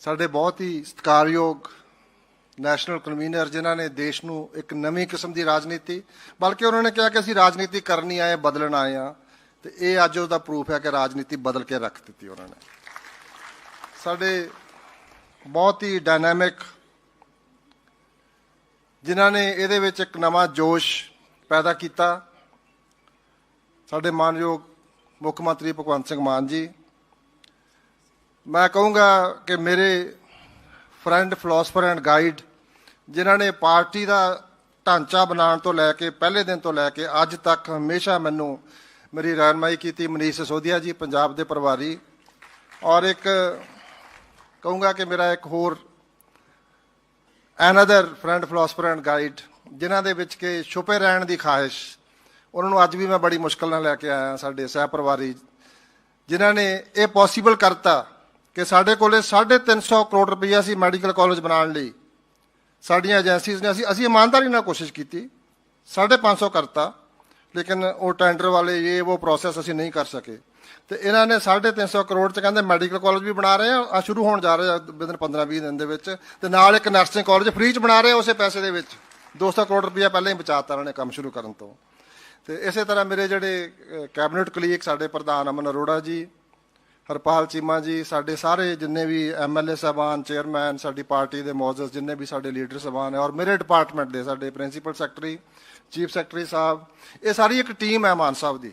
ਸਾਡੇ ਬਹੁਤ ਹੀ ਸਤਿਕਾਰਯੋਗ ਨੈਸ਼ਨਲ ਕਨਵੀਨਰ, ਜਿਨ੍ਹਾਂ ਨੇ ਦੇਸ਼ ਨੂੰ ਇੱਕ ਨਵੀਂ ਕਿਸਮ ਦੀ ਰਾਜਨੀਤੀ, ਬਲਕਿ ਉਹਨਾਂ ਨੇ ਕਿਹਾ ਕਿ ਅਸੀਂ ਰਾਜਨੀਤੀ ਕਰਨੀ ਆਏ, ਬਦਲਣ ਆਏ ਆ ਤੇ ਇਹ ਅੱਜ ਉਹਦਾ ਪ੍ਰੂਫ ਹੈ ਕਿ ਰਾਜਨੀਤੀ ਬਦਲ ਕੇ ਰੱਖ ਦਿੱਤੀ ਉਹਨਾਂ ਨੇ। ਸਾਡੇ ਬਹੁਤ ਹੀ ਡਾਇਨਾਮਿਕ ਜਿਨ੍ਹਾਂ ਨੇ ਇਹਦੇ ਵਿੱਚ ਇੱਕ ਨਵਾਂ ਜੋਸ਼ ਪੈਦਾ ਕੀਤਾ। ਸਾਡੇ ਮਾਨਯੋਗ ਮੁੱਖ ਮੰਤਰੀ ਭਗਵੰਤ ਸਿੰਘ ਮਾਨ ਜੀ ਮੈਂ ਕਹੂੰਗਾ ਕਿ ਮੇਰੇ ਫਰੈਂਡ ਫਿਲਾਸਫਰ ਐਂਡ ਗਾਈਡ ਜਿਨ੍ਹਾਂ ਨੇ ਪਾਰਟੀ ਦਾ ਢਾਂਚਾ ਬਣਾਉਣ ਤੋਂ ਲੈ ਕੇ, ਪਹਿਲੇ ਦਿਨ ਤੋਂ ਲੈ ਕੇ ਅੱਜ ਤੱਕ ਹਮੇਸ਼ਾ ਮੈਨੂੰ ਮੇਰੀ ਰਹਿਨਮਾਈ ਕੀਤੀ, ਮਨੀਸ਼ ਸੋਧੀਆ ਜੀ, ਪੰਜਾਬ ਦੇ ਪ੍ਰਭਾਰੀ। ਔਰ ਇੱਕ ਕਹੂੰਗਾ ਕਿ ਮੇਰਾ ਇੱਕ ਹੋਰ another friend philosopher and guide ਜਿਨ੍ਹਾਂ ਦੇ ਵਿੱਚ ਕਿ ਛੁਪੇ ਰਹਿਣ ਦੀ ਖਾਹਿਸ਼, ਉਹਨਾਂ ਨੂੰ ਅੱਜ ਵੀ ਮੈਂ ਬੜੀ ਮੁਸ਼ਕਲ ਨਾਲ ਲੈ ਕੇ ਆਇਆ ਸਾਡੇ ਸਹਿ ਪਰਿਵਾਰੀ ਜਿਨ੍ਹਾਂ ਨੇ ਇਹ ਪੋਸੀਬਲ ਕਰਤਾ ਕਿ ਸਾਡੇ ਕੋਲੇ 350 ਕਰੋੜ ਰੁਪਈਆ ਸੀ ਮੈਡੀਕਲ ਕਾਲਜ ਬਣਾਉਣ ਲਈ ਸਾਡੀਆਂ ਏਜੰਸੀਜ਼ ਨੇ, ਅਸੀਂ ਅਸੀਂ ਇਮਾਨਦਾਰੀ ਨਾਲ ਕੋਸ਼ਿਸ਼ ਕੀਤੀ 550 ਕਰਤਾ, ਲੇਕਿਨ ਉਹ ਟੈਂਡਰ ਵਾਲੇ ਇਹ, ਉਹ ਪ੍ਰੋਸੈਸ ਅਸੀਂ ਨਹੀਂ ਕਰ ਸਕੇ। ਤੇ ਇਹਨਾਂ ਨੇ 350 ਕਰੋੜ ਚ ਕਹਿੰਦੇ ਮੈਡੀਕਲ ਕਾਲਜ ਵੀ ਬਣਾ ਰਹੇ ਆ ਆ ਸ਼ੁਰੂ ਹੋਣ ਜਾ ਰਿਹਾ ਵਿਦਨ 15 20 ਦਿਨ ਦੇ ਵਿੱਚ, ਤੇ ਨਾਲ ਇੱਕ ਨਰਸਿੰਗ ਕਾਲਜ ਫ੍ਰੀ ਚ ਬਣਾ ਰਹੇ ਆ ਉਸੇ ਪੈਸੇ ਦੇ ਵਿੱਚ। 200 ਕਰੋੜ ਰੁਪਈਆ ਪਹਿਲਾਂ ਹੀ ਬਚਾਤਾ ਉਹਨਾਂ ਨੇ ਕੰਮ ਸ਼ੁਰੂ ਕਰਨ ਤੋਂ। ਤੇ ਇਸੇ ਤਰ੍ਹਾਂ ਮੇਰੇ ਜਿਹੜੇ ਕੈਬਨਿਟ ਕਲੀਗ ਸਾਡੇ ਪ੍ਰਧਾਨ ਅਮਨ ਅਰੋੜਾ ਜੀ ਹਰਪਾਲ ਚੀਮਾ ਜੀ, ਸਾਡੇ ਸਾਰੇ ਜਿੰਨੇ ਵੀ ਐਮਐਲਏ ਸਾਹਿਬਾਨ, ਚੇਅਰਮੈਨ, ਸਾਡੀ ਪਾਰਟੀ ਦੇ ਮੌਜੂਦ ਜਿੰਨੇ ਵੀ ਸਾਡੇ ਲੀਡਰ ਸਾਹਿਬਾਨ ਹੈ ਔਰ ਮੇਰੇ ਡਿਪਾਰਟਮੈਂਟ ਦੇ ਸਾਡੇ ਪ੍ਰਿੰਸੀਪਲ ਸੈਕਟਰੀ, ਚੀਫ ਸੈਕਟਰੀ ਸਾਹਿਬ, ਇਹ ਸਾਰੀ ਇੱਕ ਟੀਮ ਹੈ ਮਾਨ ਸਾਹਿਬ ਦੀ।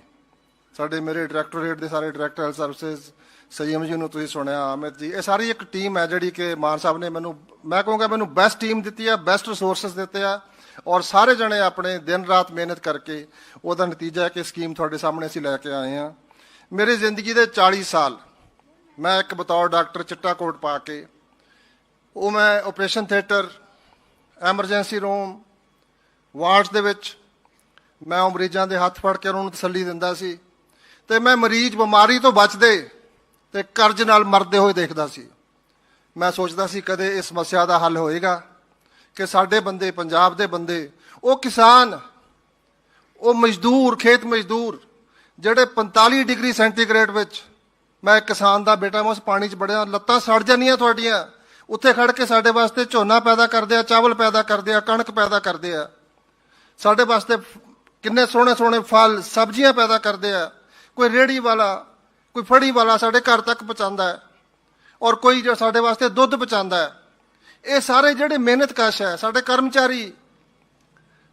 ਸਾਡੇ ਮੇਰੇ ਡਾਇਰੈਕਟੋਰੇਟ ਦੇ ਸਾਰੇ ਡਾਇਰੈਕਟਰ ਹੈਲਥ ਸਰਵਿਸਿਜ਼ ਸਯਮ ਜੀ ਨੂੰ ਤੁਸੀਂ ਸੁਣਿਆ, ਅਮਿਤ ਜੀ, ਇਹ ਸਾਰੀ ਇੱਕ ਟੀਮ ਹੈ ਜਿਹੜੀ ਕਿ ਮਾਨ ਸਾਹਿਬ ਨੇ ਮੈਨੂੰ, ਮੈਂ ਕਹੂੰਗਾ ਮੈਨੂੰ ਬੈਸਟ ਟੀਮ ਦਿੱਤੀ ਹੈ ਬੈਸਟ ਰਿਸੋਰਸਸ ਦਿੱਤੇ ਆ ਔਰ ਸਾਰੇ ਜਣੇ ਆਪਣੇ ਦਿਨ ਰਾਤ ਮਿਹਨਤ ਕਰਕੇ ਉਹਦਾ ਨਤੀਜਾ ਹੈ ਕਿ ਸਕੀਮ ਤੁਹਾਡੇ ਸਾਹਮਣੇ ਅਸੀਂ ਲੈ ਕੇ ਆਏ ਆ ਮੇਰੀ ਜ਼ਿੰਦਗੀ ਦੇ 40 ਸਾਲ ਮੈਂ ਇੱਕ ਬਤੌਰ ਡਾਕਟਰ ਚਿੱਟਾ ਕੋਟ ਪਾ ਕੇ, ਉਹ ਮੈਂ operation theatre, emergency room, wards ਦੇ ਵਿੱਚ ਮੈਂ ਉਹ ਮਰੀਜ਼ਾਂ ਦੇ ਹੱਥ ਫੜ ਕੇ ਉਹਨਾਂ ਨੂੰ ਤਸੱਲੀ ਦਿੰਦਾ ਸੀ ਤੇ ਮੈਂ ਮਰੀਜ਼ ਬਿਮਾਰੀ ਤੋਂ ਬਚਦੇ ਤੇ ਕਰਜ਼ ਨਾਲ ਮਰਦੇ ਹੋਏ ਦੇਖਦਾ ਸੀ। ਮੈਂ ਸੋਚਦਾ ਸੀ ਕਦੇ ਇਸ ਸਮੱਸਿਆ ਦਾ ਹੱਲ ਹੋਏਗਾ ਕਿ ਸਾਡੇ ਬੰਦੇ, ਪੰਜਾਬ ਦੇ ਬੰਦੇ, ਉਹ ਕਿਸਾਨ, ਉਹ ਮਜ਼ਦੂਰ, ਖੇਤ ਮਜ਼ਦੂਰ, ਜਿਹੜੇ 45 ਡਿਗਰੀ ਸੈਂਟੀਗ੍ਰੇਡ ਵਿੱਚ ਮੈਂ ਇੱਕ ਕਿਸਾਨ ਦਾ ਬੇਟਾ, ਮੈਂ ਉਸ ਪਾਣੀ 'ਚ ਬੜਿਆ ਲੱਤਾਂ ਸੜ ਜਾਂਦੀਆਂ ਤੁਹਾਡੀਆਂ। ਉੱਥੇ ਖੜ ਕੇ ਸਾਡੇ ਵਾਸਤੇ ਝੋਨਾ ਪੈਦਾ ਕਰਦੇ ਆ, ਚਾਵਲ ਪੈਦਾ ਕਰਦੇ ਆ, ਕਣਕ ਪੈਦਾ ਕਰਦੇ ਆ। ਸਾਡੇ ਵਾਸਤੇ ਫ- ਕਿੰਨੇ ਸੋਹਣੇ ਸੋਹਣੇ ਫਲ, ਸਬਜ਼ੀਆਂ ਪੈਦਾ ਕਰਦੇ ਆ। ਕੋਈ ਰੇੜੀ ਵਾਲਾ, ਕੋਈ ਫੜੀ ਵਾਲਾ ਸਾਡੇ ਘਰ ਤੱਕ ਪਹੁੰਚਾਉਂਦਾ ਹੈ। ਔਰ ਕੋਈ ਜੋ ਸਾਡੇ ਵਾਸਤੇ ਦੁੱਧ ਪਹੁੰਚਾਉਂਦਾ ਹੈ। ਇਹ ਸਾਰੇ ਜਿਹੜੇ ਮਿਹਨਤਕਸ਼ ਹੈ, ਸਾਡੇ ਕਰਮਚਾਰੀ,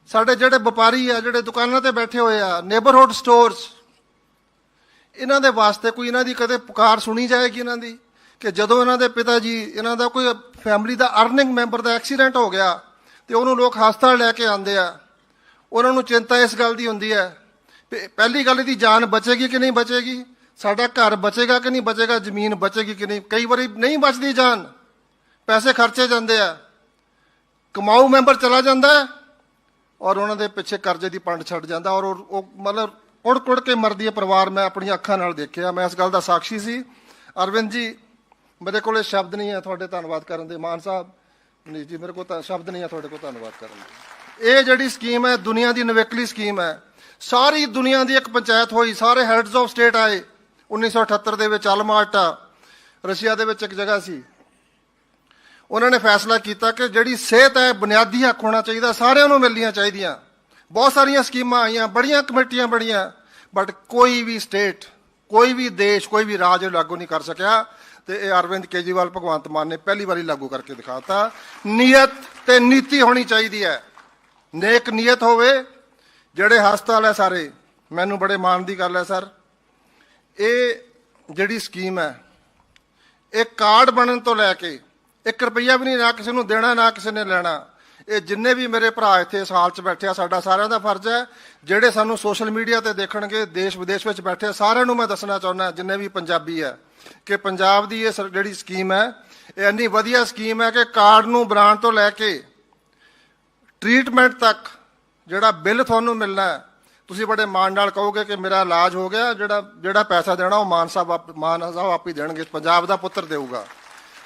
ਸਾਡੇ ਜਿਹੜੇ ਵਪਾਰੀ ਆ, ਜਿਹੜੇ ਦੁਕਾਨਾਂ ਤੇ ਬੈਠੇ ਹੋਏ ਆ ਨੇਬਰਹੁੱਡ ਸਟੋਰਸ ਇਹਨਾਂ ਦੇ ਵਾਸਤੇ ਕੋਈ ਇਹਨਾਂ ਦੀ ਕਦੇ ਪੁਕਾਰ ਸੁਣੀ ਜਾਏਗੀ ਇਹਨਾਂ ਦੀ? ਕਿ ਜਦੋਂ ਇਹਨਾਂ ਦੇ ਪਿਤਾ ਜੀ, ਇਹਨਾਂ ਦਾ ਕੋਈ ਫੈਮਿਲੀ ਦਾ ਅਰਨਿੰਗ ਮੈਂਬਰ ਦਾ ਐਕਸੀਡੈਂਟ ਹੋ ਗਿਆ ਤੇ ਉਹਨੂੰ ਲੋਕ ਹਸਪਤਾਲ ਲੈ ਕੇ ਆਉਂਦੇ ਆ। ਉਹਨਾਂ ਨੂੰ ਚਿੰਤਾ ਇਸ ਗੱਲ ਦੀ ਹੁੰਦੀ ਹੈ ਵੀ ਪਹਿਲੀ ਗੱਲ ਇਹਦੀ ਜਾਨ ਬਚੇਗੀ ਕਿ ਨਹੀਂ ਬਚੇਗੀ? ਸਾਡਾ ਘਰ ਬਚੇਗਾ ਕਿ ਨਹੀਂ ਬਚੇਗਾ? ਜ਼ਮੀਨ ਬਚੇਗੀ ਕਿ ਨਹੀਂ? ਕਈ ਵਾਰੀ ਨਹੀਂ ਬਚਦੀ ਜਾਨ। ਪੈਸੇ ਖਰਚੇ ਜਾਂਦੇ ਆ। ਕਮਾਊ ਮੈਂਬਰ ਚਲਾ ਜਾਂਦਾ ਔਰ ਉਹਨਾਂ ਦੇ ਪਿੱਛੇ ਕਰਜ਼ੇ ਦੀ ਪੰਡ ਛੱਡ ਜਾਂਦਾ ਔਰ ਉਹ ਮਤਲਬ ਉੜ ਕੁੜ ਕੇ ਮਰਦੀ ਹੈ ਪਰਿਵਾਰ, ਮੈਂ ਆਪਣੀਆਂ ਅੱਖਾਂ ਨਾਲ ਦੇਖਿਆ। ਮੈਂ ਇਸ ਗੱਲ ਦਾ ਸਾਖੀ ਸੀ। ਅਰਵਿੰਦ ਜੀ, ਮੇਰੇ ਕੋਲੇ ਸ਼ਬਦ ਨਹੀਂ ਹੈ ਤੁਹਾਡੇ ਧੰਨਵਾਦ ਕਰਨ ਦੇ। ਮਾਨ ਸਾਹਿਬ ਨਹੀਂ ਜੀ, ਮੇਰੇ ਕੋਲ ਤਾਂ ਸ਼ਬਦ ਨਹੀਂ ਹੈ ਤੁਹਾਡੇ ਕੋਲ ਧੰਨਵਾਦ ਕਰਨ ਦੇ। ਇਹ ਜਿਹੜੀ ਸਕੀਮ ਹੈ, ਦੁਨੀਆ ਦੀ ਨਵੇਕਲੀ ਸਕੀਮ ਹੈ। ਸਾਰੀ ਦੁਨੀਆ ਦੀ ਇੱਕ ਪੰਚਾਇਤ ਹੋਈ, ਸਾਰੇ ਹੈਡਸ ਆਫ ਸਟੇਟ ਆਏ। 1978 ਦੇ ਵਿੱਚ ਅਲਮਾਟਾ ਰਸ਼ੀਆ ਦੇ ਵਿੱਚ ਇੱਕ ਜਗ੍ਹਾ ਸੀ। ਉਹਨਾਂ ਨੇ ਫੈਸਲਾ ਕੀਤਾ ਕਿ ਜਿਹੜੀ ਸਿਹਤ ਹੈ, ਬੁਨਿਆਦੀ ਹੱਕ ਹੋਣਾ ਚਾਹੀਦਾ, ਸਾਰਿਆਂ ਨੂੰ ਮਿਲਣੀਆਂ ਚਾਹੀਦੀਆਂ। ਬਹੁਤ ਸਾਰੀਆਂ ਸਕੀਮਾਂ ਆਈਆਂ, ਬੜੀਆਂ ਕਮੇਟੀਆਂ ਬੜੀਆਂ ਬਟ ਕੋਈ ਵੀ ਸਟੇਟ ਕੋਈ ਵੀ ਦੇਸ਼, ਕੋਈ ਵੀ ਰਾਜ ਲਾਗੂ ਨਹੀਂ ਕਰ ਸਕਿਆ ਤੇ ਇਹ ਅਰਵਿੰਦ ਕੇਜਰੀਵਾਲ ਭਗਵੰਤ ਮਾਨ ਨੇ ਪਹਿਲੀ ਵਾਰੀ ਲਾਗੂ ਕਰਕੇ ਦਿਖਾਤਾ। ਨੀਅਤ ਤੇ ਨੀਤੀ ਹੋਣੀ ਚਾਹੀਦੀ ਹੈ। ਨੇਕ ਨੀਅਤ ਹੋਵੇ, ਜਿਹੜੇ ਹਸਪਤਾਲ ਹੈ ਸਾਰੇ, ਮੈਨੂੰ ਬੜੇ ਮਾਣ ਦੀ ਗੱਲ ਹੈ ਸਰ। ਇਹ ਜਿਹੜੀ ਸਕੀਮ ਹੈ, ਇਹ ਕਾਰਡ ਬਣਨ ਤੋਂ ਲੈ ਕੇ 1 ਰੁਪਈਆ ਵੀ ਨਹੀਂ ਨਾ ਕਿਸੇ ਨੂੰ ਦੇਣਾ, ਨਾ ਕਿਸੇ ਨੇ ਲੈਣਾ। ਇਹ ਜਿੰਨੇ ਵੀ ਮੇਰੇ ਭਰਾ ਇੱਥੇ ਇਸ ਹਾਲ 'ਚ ਬੈਠੇ ਆ ਸਾਡਾ ਸਾਰਿਆਂ ਦਾ ਫਰਜ਼ ਹੈ ਜਿਹੜੇ ਸਾਨੂੰ ਸੋਸ਼ਲ ਮੀਡੀਆ ਤੇ ਦੇਖਣਗੇ ਦੇਸ਼ ਵਿਦੇਸ਼ ਵਿੱਚ ਬੈਠੇ ਆ, ਸਾਰਿਆਂ ਨੂੰ ਮੈਂ ਦੱਸਣਾ ਚਾਹੁੰਦਾ ਜਿੰਨੇ ਵੀ ਪੰਜਾਬੀ ਹੈ ਕਿ ਪੰਜਾਬ ਦੀ ਇਹ ਸਰ- ਜਿਹੜੀ ਸਕੀਮ ਹੈ ਇਹ ਇੰਨੀ ਵਧੀਆ ਸਕੀਮ ਹੈ ਕਿ ਕਾਰਡ ਨੂੰ ਬਣਾਉਣ ਤੋਂ ਲੈ ਕੇ ਟ੍ਰੀਟਮੈਂਟ ਤੱਕ ਜਿਹੜਾ ਬਿੱਲ ਤੁਹਾਨੂੰ ਮਿਲਣਾ ਹੈ ਤੁਸੀਂ ਬੜੇ ਮਾਣ ਨਾਲ ਕਹੋਗੇ ਕਿ ਮੇਰਾ ਇਲਾਜ ਹੋ ਗਿਆ ਜਿਹੜਾ ਜਿਹੜਾ ਪੈਸਾ ਦੇਣਾ ਉਹ ਮਾਨ ਸਾਹਿਬ ਆਪ- ਮਾਨ ਸਾਹਿਬ ਆਪ ਹੀ ਦੇਣਗੇ ਪੰਜਾਬ ਦਾ ਪੁੱਤਰ ਦੇਊਗਾ।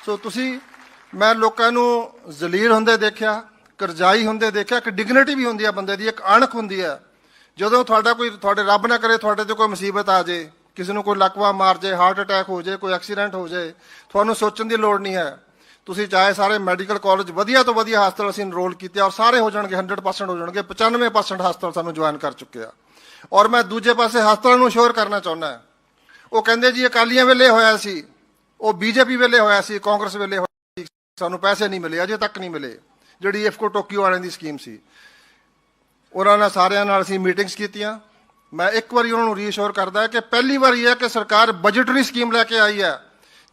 ਸੋ ਤੁਸੀਂ ਮੈਂ ਲੋਕਾਂ ਨੂੰ ਜ਼ਲੀਲ ਹੁੰਦੇ ਦੇਖਿਆ ਕਰਜ਼ਾਈ ਹੁੰਦੇ, ਦੇਖਿਆ ਇੱਕ ਡਿਗਨਿਟੀ ਵੀ ਹੁੰਦੀ ਆ ਬੰਦੇ ਦੀ, ਇੱਕ ਅਣਖ ਹੁੰਦੀ ਹੈ ਜਦੋਂ ਤੁਹਾਡਾ ਕੋਈ, ਤੁਹਾਡੇ ਰੱਬ ਨਾ ਕਰੇ, ਤੁਹਾਡੇ ਤੇ ਕੋਈ ਮੁਸੀਬਤ ਆ ਜੇ, ਕਿਸੇ ਨੂੰ ਕੋਈ ਲਕਵਾ ਮਾਰ ਜੇ, ਹਾਰਟ ਅਟੈਕ ਹੋ ਜੇ, ਕੋਈ ਐਕਸੀਡੈਂਟ ਹੋ ਜੇ, ਤੁਹਾਨੂੰ ਸੋਚਣ ਦੀ ਲੋੜ ਨਹੀਂ ਹੈ। ਤੁਸੀਂ ਚਾਹੇ ਸਾਰੇ ਮੈਡੀਕਲ ਕਾਲਜ ਵਧੀਆ ਤੋਂ ਵਧੀਆ ਹਸਪਤਾਲ ਅਸੀਂ ਇਨਰੋਲ ਕੀਤੇ ਔਰ ਸਾਰੇ ਹੋ ਜਾਣਗੇ 100% ਹੋ ਜਾਣਗੇ 95% ਹਸਪਤਾਲ ਸਾਨੂੰ ਜੁਆਇਨ ਕਰ ਚੁੱਕੇ ਆ। ਔਰ ਮੈਂ ਦੂਜੇ ਪਾਸੇ ਹਸਪਤਾਲਾਂ ਨੂੰ ਸ਼ੋਰ ਕਰਨਾ ਚਾਹੁੰਦਾ ਉਹ ਕਹਿੰਦੇ ਜੀ, ਅਕਾਲੀਆਂ ਵੇਲੇ ਹੋਇਆ ਸੀ, ਉਹ ਬੀਜੇਪੀ ਵੇਲੇ ਹੋਇਆ ਸੀ, ਕਾਂਗਰਸ ਵੇਲੇ ਹੋਇਆ ਸੀ, ਸਾਨੂੰ ਪੈਸੇ ਨਹੀਂ ਮਿਲੇ, ਅਜੇ ਤੱਕ ਨਹੀਂ ਮਿਲੇ। ਜਿਹੜੀ ਇਫਕੋ ਟੋਕੀਓ ਵਾਲਿਆਂ ਦੀ ਸਕੀਮ ਸੀ। ਉਹਨਾਂ ਨਾਲ ਸਾਰਿਆਂ ਨਾਲ ਅਸੀਂ ਮੀਟਿੰਗਸ ਕੀਤੀਆਂ। ਮੈਂ ਇੱਕ ਵਾਰੀ ਉਹਨਾਂ ਨੂੰ ਰੀਅਸ਼ੋਰ ਕਰਦਾ ਕਿ ਪਹਿਲੀ ਵਾਰੀ ਹੈ ਕਿ ਸਰਕਾਰ ਬਜਟਰੀ ਸਕੀਮ ਲੈ ਕੇ ਆਈ ਹੈ।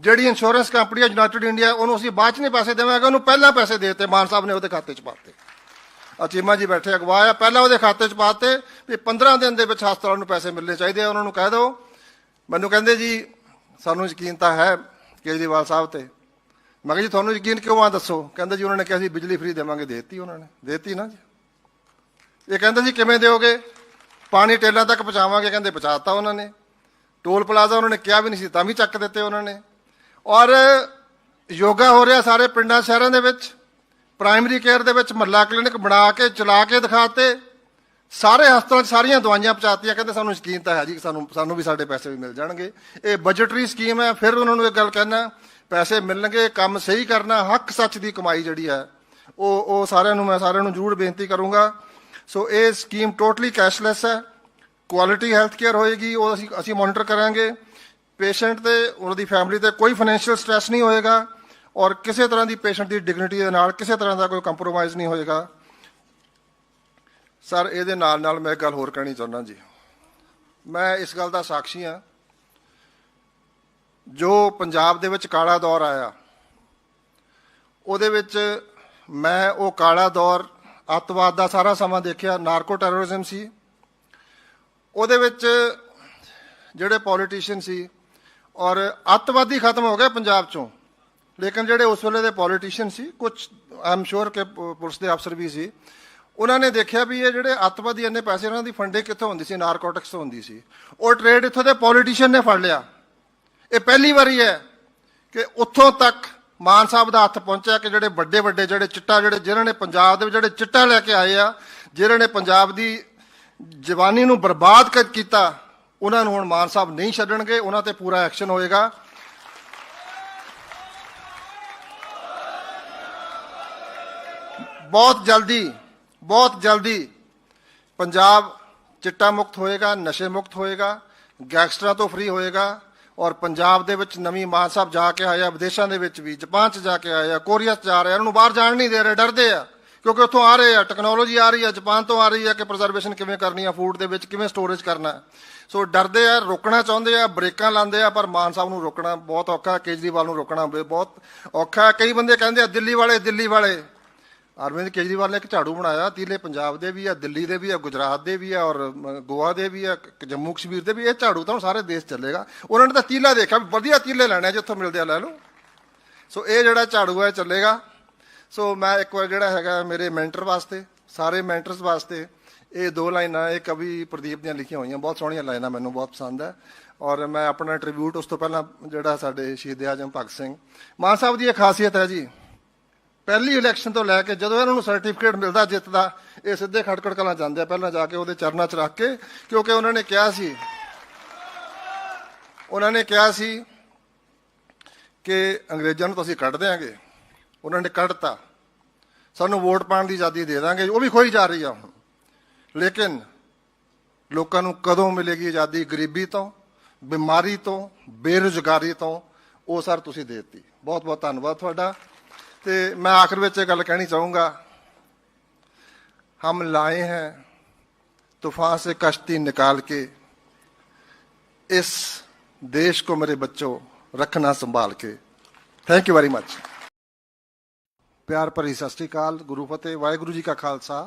ਜਿਹੜੀ ਇੰਸ਼ੋਰੈਂਸ ਕੰਪਨੀ ਹੈ ਯੂਨਾਈਟਿਡ ਇੰਡੀਆ ਉਹਨੂੰ ਅਸੀਂ ਬਾਅਦ ਚ ਨਹੀਂ ਪੈਸੇ ਦੇਵਾਂਗੇ, ਉਹਨੂੰ ਪਹਿਲਾਂ ਪੈਸੇ ਦੇਤੇ। ਮਾਨ ਸਾਹਿਬ ਨੇ ਉਹਦੇ ਖਾਤੇ ਚ ਪਾਤੇ ਅਚੀਮਾ ਜੀ ਬੈਠੇ ਅਗਵਾਇਆ ਪਹਿਲਾਂ ਉਹਦੇ ਖਾਤੇ ਚ ਪਾਤੇ ਵੀ 15 ਦਿਨ ਦੇ ਵਿੱਚ ਹਸਪਤਾਲਾਂ ਨੂੰ ਪੈਸੇ ਮਿਲਣੇ ਚਾਹੀਦੇ ਆ, ਉਹਨਾਂ ਨੂੰ ਕਹਿ ਦਿਓ। ਮੈਨੂੰ ਕਹਿੰਦੇ ਜੀ, ਸਾਨੂੰ ਯਕੀਨ ਤਾਂ ਹੈ ਕੇਜਰੀਵਾਲ ਸਾਹਿਬ ਤੇ ਮੈਂ ਕਿਹਾ ਜੀ ਤੁਹਾਨੂੰ ਯਕੀਨ ਕਿਉਂ ਆ ਦੱਸੋ? ਕਹਿੰਦੇ ਜੀ ਉਹਨਾਂ ਨੇ ਕਿਹਾ ਸੀ ਬਿਜਲੀ ਫ੍ਰੀ ਦੇਵਾਂਗੇ, ਦੇਤੀ ਉਹਨਾਂ ਨੇ। ਦੇਤੀ ਨਾ ਜੀ। ਇਹ ਕਹਿੰਦੇ ਜੀ ਕਿਵੇਂ ਦਿਓਗੇ? ਪਾਣੀ ਟੇਲਾਂ ਤੱਕ ਪਹੁੰਚਾਵਾਂਗੇ, ਕਹਿੰਦੇ ਪਹੁੰਚਾਤਾ ਉਹਨਾਂ ਨੇ। ਟੋਲ ਪਲਾਜ਼ਾ ਉਹਨਾਂ ਨੇ ਕਿਹਾ ਵੀ ਨਹੀਂ ਸੀ, ਤਾਂ ਵੀ ਚੱਕ ਦਿੱਤੇ ਉਹਨਾਂ ਨੇ। ਔਰ ਯੋਗਾ ਹੋ ਰਿਹਾ ਸਾਰੇ ਪਿੰਡਾਂ, ਸ਼ਹਿਰਾਂ ਦੇ ਵਿੱਚ। ਪ੍ਰਾਇਮਰੀ ਕੇਅਰ ਦੇ ਵਿੱਚ ਮਹੱਲਾ ਕਲੀਨਿਕ ਬਣਾ ਕੇ, ਚਲਾ ਕੇ ਦਿਖਾਤੇ। ਸਾਰੇ ਹਸਪਤਾਲਾਂ 'ਚ ਸਾਰੀਆਂ ਦਵਾਈਆਂ ਪਹੁੰਚਾਤੀਆਂ, ਕਹਿੰਦੇ ਸਾਨੂੰ ਯਕੀਨ ਤਾਂ ਹੈ ਜੀ ਸਾਨੂੰ ਸਾਨੂੰ ਵੀ ਸਾਡੇ ਪੈਸੇ ਵੀ ਮਿਲ ਜਾਣਗੇ। ਇਹ ਬਜਟਰੀ ਸਕੀਮ ਹੈ, ਫਿਰ ਉਹਨਾਂ ਨੂੰ ਇਹ ਗੱਲ ਕਹਿਣਾ ਪੈਸੇ ਮਿਲਣਗੇ, ਕੰਮ ਸਹੀ ਕਰਨਾ, ਹੱਕ ਸੱਚ ਦੀ ਕਮਾਈ ਜਿਹੜੀ ਹੈ, ਉਹ ਉਹ ਸਾਰਿਆਂ ਨੂੰ, ਮੈਂ ਸਾਰਿਆਂ ਨੂੰ ਜ਼ਰੂਰ ਬੇਨਤੀ ਕਰੂੰਗਾ। ਸੋ ਇਹ ਸਕੀਮ ਟੋਟਲੀ ਕੈਸ਼ਲੈਸ ਹੈ ਕੁਆਲਿਟੀ ਹੈਲਥ ਕੇਅਰ ਹੋਏਗੀ, ਉਹ ਅਸੀਂ ਅਸੀਂ ਮੋਨੀਟਰ ਕਰਾਂਗੇ। ਪੇਸ਼ੈਂਟ ਤੇ ਉਹਨਾਂ ਦੀ ਫੈਮਿਲੀ ਤੇ ਕੋਈ ਫਾਈਨੈਂਸ਼ੀਅਲ ਸਟ੍ਰੈਸ ਨਹੀਂ ਹੋਏਗਾ ਔਰ ਕਿਸੇ ਤਰ੍ਹਾਂ ਦੀ ਪੇਸ਼ੈਂਟ ਦੀ ਡਿਗਨਿਟੀ ਦੇ ਨਾਲ ਕਿਸੇ ਤਰ੍ਹਾਂ ਦਾ ਕੋਈ ਕੰਪਰੋਮਾਈਜ਼ ਨਹੀਂ ਹੋਏਗਾ। ਸਰ ਇਹਦੇ ਨਾਲ ਨਾਲ ਮੈਂ ਇੱਕ ਗੱਲ ਹੋਰ ਕਹਿਣੀ ਚਾਹੁੰਦਾ ਜੀ। ਮੈਂ ਇਸ ਗੱਲ ਦਾ ਸਾਖੀ ਹਾਂ। ਜੋ ਪੰਜਾਬ ਦੇ ਵਿੱਚ ਕਾਲਾ ਦੌਰ ਆਇਆ, ਉਹਦੇ ਵਿੱਚ ਮੈਂ ਉਹ ਕਾਲਾ ਦੌਰ, ਅੱਤਵਾਦ ਦਾ ਸਾਰਾ ਸਮਾਂ ਦੇਖਿਆ, ਨਾਰਕੋ ਟੈਰਰਿਜ਼ਮ ਸੀ। ਉਹਦੇ ਵਿੱਚ ਜਿਹੜੇ ਪੋਲੀਟੀਸ਼ੀਅਨ ਸੀ, ਔਰ ਅੱਤਵਾਦੀ ਖਤਮ ਹੋ ਗਏ ਪੰਜਾਬ ਚੋਂ। ਲੇਕਿਨ ਜਿਹੜੇ ਉਸ ਵੇਲੇ ਦੇ ਪੋਲੀਟੀਸ਼ੀਅਨ ਸੀ ਕੁਝ ਆਮ ਸ਼ੋਰ ਕਿ ਪੁਲਿਸ ਦੇ ਅਫਸਰ ਵੀ ਸੀ, ਉਹਨਾਂ ਨੇ ਦੇਖਿਆ ਵੀ ਇਹ ਜਿਹੜੇ ਅੱਤਵਾਦੀ ਇੰਨੇ ਪੈਸੇ ਉਹਨਾਂ ਦੀ ਫੰਡਿੰਗ ਕਿੱਥੋਂ ਹੁੰਦੀ ਸੀ, ਨਾਰਕੋਟਿਕਸ ਤੋਂ ਹੁੰਦੀ ਸੀ। ਉਹ ਟ੍ਰੇਡ ਇੱਥੋਂ ਦੇ ਪੋਲੀਟੀਸ਼ੀਅਨ ਨੇ ਫੜ ਲਿਆ। ਇਹ ਪਹਿਲੀ ਵਾਰੀ ਹੈ ਕਿ ਉੱਥੋਂ ਤੱਕ ਮਾਨ ਸਾਹਿਬ ਦਾ ਹੱਥ ਪਹੁੰਚਿਆ ਕਿ ਜਿਹੜੇ ਵੱਡੇ ਵੱਡੇ ਜਿਹੜੇ ਚਿੱਟਾ ਜਿਹੜੇ ਜਿਨ੍ਹਾਂ ਨੇ ਪੰਜਾਬ ਦੇ ਵਿੱਚ ਜਿਹੜੇ ਚਿੱਟਾ ਲੈ ਕੇ ਆਏ ਆ, ਜਿਨ੍ਹਾਂ ਨੇ ਪੰਜਾਬ ਦੀ ਜਵਾਨੀ ਨੂੰ ਬਰਬਾਦ ਕਰ ਕੀਤਾ, ਉਹਨਾਂ ਨੂੰ ਹੁਣ ਮਾਨ ਸਾਹਿਬ ਨਹੀਂ ਛੱਡਣਗੇ, ਉਹਨਾਂ ਤੇ ਪੂਰਾ ਐਕਸ਼ਨ ਹੋਏਗਾ। ਬਹੁਤ ਜਲਦੀ ਬਹੁਤ ਜਲਦੀ ਪੰਜਾਬ ਚਿੱਟਾ ਮੁਕਤ ਹੋਏਗਾ, ਨਸ਼ੇ ਮੁਕਤ ਹੋਏਗਾ, ਗੈਂਗਸਟਰਾਂ ਤੋਂ ਫ੍ਰੀ ਹੋਏਗਾ। ਔਰ ਪੰਜਾਬ ਦੇ ਵਿੱਚ ਨਵੀਂ ਮਾਨ ਸਾਹਿਬ ਜਾ ਕੇ ਆਏ ਆ, ਵਿਦੇਸ਼ਾਂ ਦੇ ਵਿੱਚ ਵੀ, ਜਾਪਾਨ 'ਚ ਜਾ ਕੇ ਆਏ ਆ, ਕੋਰੀਆ 'ਚ ਜਾ ਰਿਹਾ ਉਹਨਾਂ ਨੂੰ ਬਾਹਰ ਜਾਣ ਨਹੀਂ ਦੇ ਰਹੇ, ਡਰਦੇ ਆ। ਕਿਉਂਕਿ ਉੱਥੋਂ ਆ ਰਹੇ ਆ ਟੈਕਨੋਲੋਜੀ ਆ ਰਹੀ ਆ, ਜਾਪਾਨ ਤੋਂ ਆ ਰਹੀ ਆ ਕਿ ਪ੍ਰੀਜ਼ਰਵੇਸ਼ਨ ਕਿਵੇਂ ਕਰਨੀ ਆ ਫੂਡ ਦੇ ਵਿੱਚ ਕਿਵੇਂ ਸਟੋਰੇਜ ਕਰਨਾ। ਸੋ ਡਰਦੇ ਆ, ਰੋਕਣਾ ਚਾਹੁੰਦੇ ਆ, ਬ੍ਰੇਕਾਂ ਲਾਉਂਦੇ ਆ, ਪਰ ਮਾਨ ਸਾਹਿਬ ਨੂੰ ਰੋਕਣਾ ਬਹੁਤ ਔਖਾ, ਕੇਜਰੀਵਾਲ ਨੂੰ ਰੋਕਣਾ ਬਹੁਤ ਔਖਾ। ਕਈ ਬੰਦੇ ਕਹਿੰਦੇ ਆ, ਦਿੱਲੀ ਵਾਲੇ ਦਿੱਲੀ ਵਾਲੇ। ਅਰਵਿੰਦ ਕੇਜਰੀਵਾਲ ਨੇ ਇੱਕ ਝਾੜੂ ਬਣਾਇਆ, ਤੀਲੇ ਪੰਜਾਬ ਦੇ ਵੀ ਆ, ਦਿੱਲੀ ਦੇ ਵੀ ਆ, ਗੁਜਰਾਤ ਦੇ ਵੀ ਆ ਔਰ ਗੋਆ ਦੇ ਵੀ ਆ ਜੰਮੂ ਕਸ਼ਮੀਰ ਦੇ ਵੀ, ਇਹ ਝਾੜੂ ਤਾਂ ਹੁਣ ਸਾਰੇ ਦੇਸ਼ ਚੱਲੇਗਾ। ਉਹਨਾਂ ਨੇ ਤਾਂ ਤੀਲਾ ਦੇਖਿਆ ਵਧੀਆ ਤੀਲੇ ਲੈਣੇ ਆ ਜਿੱਥੋਂ ਮਿਲਦੇ ਆ, ਲੈ ਲਓ। ਸੋ ਇਹ ਜਿਹੜਾ ਝਾੜੂ ਹੈ ਚੱਲੇਗਾ। ਸੋ ਮੈਂ ਇੱਕ ਵਾਰ ਜਿਹੜਾ ਹੈਗਾ ਮੇਰੇ ਮੈਂਟਰ ਵਾਸਤੇ, ਸਾਰੇ ਮੈਂਟਰਸ ਵਾਸਤੇ ਇਹ ਦੋ ਲਾਈਨਾਂ, ਇਹ ਕਵੀ ਪ੍ਰਦੀਪ ਦੀਆਂ ਲਿਖੀਆਂ ਹੋਈਆਂ, ਬਹੁਤ ਸੋਹਣੀਆਂ ਲਾਈਨਾਂ ਮੈਨੂੰ ਬਹੁਤ ਪਸੰਦ ਹੈ। ਔਰ ਮੈਂ ਆਪਣਾ ਟ੍ਰਿਬਿਊਟ ਉਸ ਤੋਂ ਪਹਿਲਾਂ ਜਿਹੜਾ ਸਾਡੇ ਸ਼ਹੀਦ ਆਜਮ ਭਗਤ ਸਿੰਘ। ਮਾਨ ਸਾਹਿਬ ਦੀ ਇਹ ਖਾਸੀਅਤ ਹੈ ਜੀ। ਪਹਿਲੀ ਇਲੈਕਸ਼ਨ ਤੋਂ ਲੈ ਕੇ ਜਦੋਂ ਇਹਨਾਂ ਨੂੰ ਸਰਟੀਫਿਕੇਟ ਮਿਲਦਾ ਜਿੱਤ ਦਾ, ਇਹ ਸਿੱਧੇ ਖੜਕੜ ਕਲਾਂ ਜਾਂਦੇ ਆ ਪਹਿਲਾਂ ਜਾ ਕੇ ਉਹਦੇ ਚਰਨਾਂ 'ਚ ਰੱਖ ਕੇ, ਕਿਉਂਕਿ ਉਹਨਾਂ ਨੇ ਕਿਹਾ ਸੀ, ਉਹਨਾਂ ਨੇ ਕਿਹਾ ਸੀ ਕਿ ਅੰਗਰੇਜ਼ਾਂ ਨੂੰ ਤਾਂ ਅਸੀਂ ਕੱਢ ਦਿਆਂਗੇ। ਉਹਨਾਂ ਨੇ ਕੱਢਤਾ। ਸਾਨੂੰ ਵੋਟ ਪਾਉਣ ਦੀ ਆਜ਼ਾਦੀ ਦੇ ਦਾਂਗੇ। ਉਹ ਵੀ ਖੋਈ ਜਾ ਰਹੀ ਆ ਹੁਣ। ਲੇਕਿਨ ਲੋਕਾਂ ਨੂੰ ਕਦੋਂ ਮਿਲੇਗੀ ਆਜ਼ਾਦੀ? ਗਰੀਬੀ ਤੋਂ, ਬਿਮਾਰੀ ਤੋਂ, ਬੇਰੁਜ਼ਗਾਰੀ ਤੋਂ, ਉਹ ਸਰ ਤੁਸੀਂ ਦੇ ਦਿੱਤੀ। ਬਹੁਤ ਬਹੁਤ ਧੰਨਵਾਦ ਤੁਹਾਡਾ। ਤੇ ਮੈਂ ਆਖਰ ਵਿੱਚ ਇਹ ਗੱਲ ਕਹਿਣੀ ਚਾਹੂੰਗਾ हम लाए हैं तूफान से कश्ती निकाल के इस देश को मेरे बच्चों रखना संभाल के थैंक यू वेरी मच ਪਿਆਰ ਭਰੀ ਸਤਿ ਸ੍ਰੀ ਅਕਾਲ ਗੁਰੂ ਫਤਿਹ ਵਾਹਿਗੁਰੂ ਜੀ ਕਾ ਖਾਲਸਾ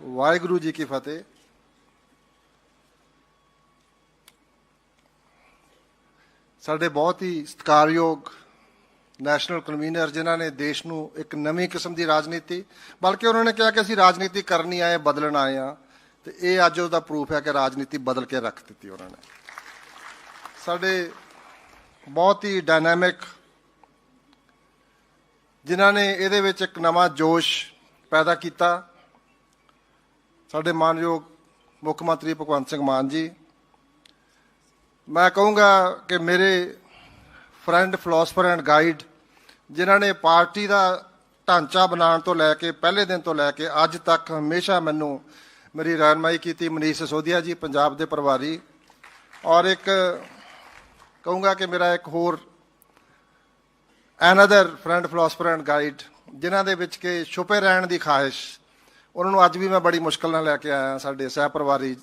ਵਾਹਿਗੁਰੂ ਜੀ ਕੀ ਫਤਿਹ ਸਾਡੇ ਬਹੁਤ ਹੀ ਸਤਿਕਾਰਯੋਗ ਨੈਸ਼ਨਲ ਕਨਵੀਨਰ ਜਿਨ੍ਹਾਂ ਨੇ ਦੇਸ਼ ਨੂੰ ਇੱਕ ਨਵੀਂ ਕਿਸਮ ਦੀ ਰਾਜਨੀਤੀ, ਬਲਕਿ ਉਹਨਾਂ ਨੇ ਕਿਹਾ ਕਿ ਅਸੀਂ ਰਾਜਨੀਤੀ ਕਰਨੀ ਆਏ, ਬਦਲਣ ਆਏ ਆ ਤੇ ਇਹ ਅੱਜ ਉਹਦਾ ਪ੍ਰੂਫ ਹੈ ਕਿ ਰਾਜਨੀਤੀ ਬਦਲ ਕੇ ਰੱਖ ਦਿੱਤੀ ਉਹਨਾਂ ਨੇ। ਸਾਡੇ ਬਹੁਤ ਹੀ ਡਾਇਨਾਮਿਕ ਜਿਨ੍ਹਾਂ ਨੇ ਇਹਦੇ ਵਿੱਚ ਇੱਕ ਨਵਾਂ ਜੋਸ਼ ਪੈਦਾ ਕੀਤਾ, ਸਾਡੇ ਮਾਨਯੋਗ ਮੁੱਖ ਮੰਤਰੀ ਭਗਵੰਤ ਸਿੰਘ ਮਾਨ ਜੀ। ਮੈਂ ਕਹੂੰਗਾ ਕਿ ਮੇਰੇ ਫਰੈਂਡ ਫਿਲਾਸਫਰ ਐਂਡ ਗਾਈਡ ਜਿਨ੍ਹਾਂ ਨੇ ਪਾਰਟੀ ਦਾ ਢਾਂਚਾ ਬਣਾਉਣ ਤੋਂ ਲੈ ਕੇ, ਪਹਿਲੇ ਦਿਨ ਤੋਂ ਲੈ ਕੇ ਅੱਜ ਤੱਕ ਹਮੇਸ਼ਾ ਮੈਨੂੰ ਮੇਰੀ ਰਹਿਨਮਾਈ ਕੀਤੀ। ਮਨੀਸ਼ ਸੋਧੀਆ ਜੀ, ਪੰਜਾਬ ਦੇ ਪ੍ਰਭਾਰੀ। ਔਰ ਇੱਕ ਕਹੂੰਗਾ ਕਿ ਮੇਰਾ ਇੱਕ ਹੋਰ another friend philosopher and guide ਜਿਨ੍ਹਾਂ ਦੇ ਵਿੱਚ ਕਿ ਛੁਪੇ ਰਹਿਣ ਦੀ ਖਾਹਿਸ਼, ਉਹਨਾਂ ਨੂੰ ਅੱਜ ਵੀ ਮੈਂ ਬੜੀ ਮੁਸ਼ਕਲ ਨਾਲ ਲੈ ਕੇ ਆਇਆ ਸਾਡੇ ਸਹਿ ਪਰਿਵਾਰੀ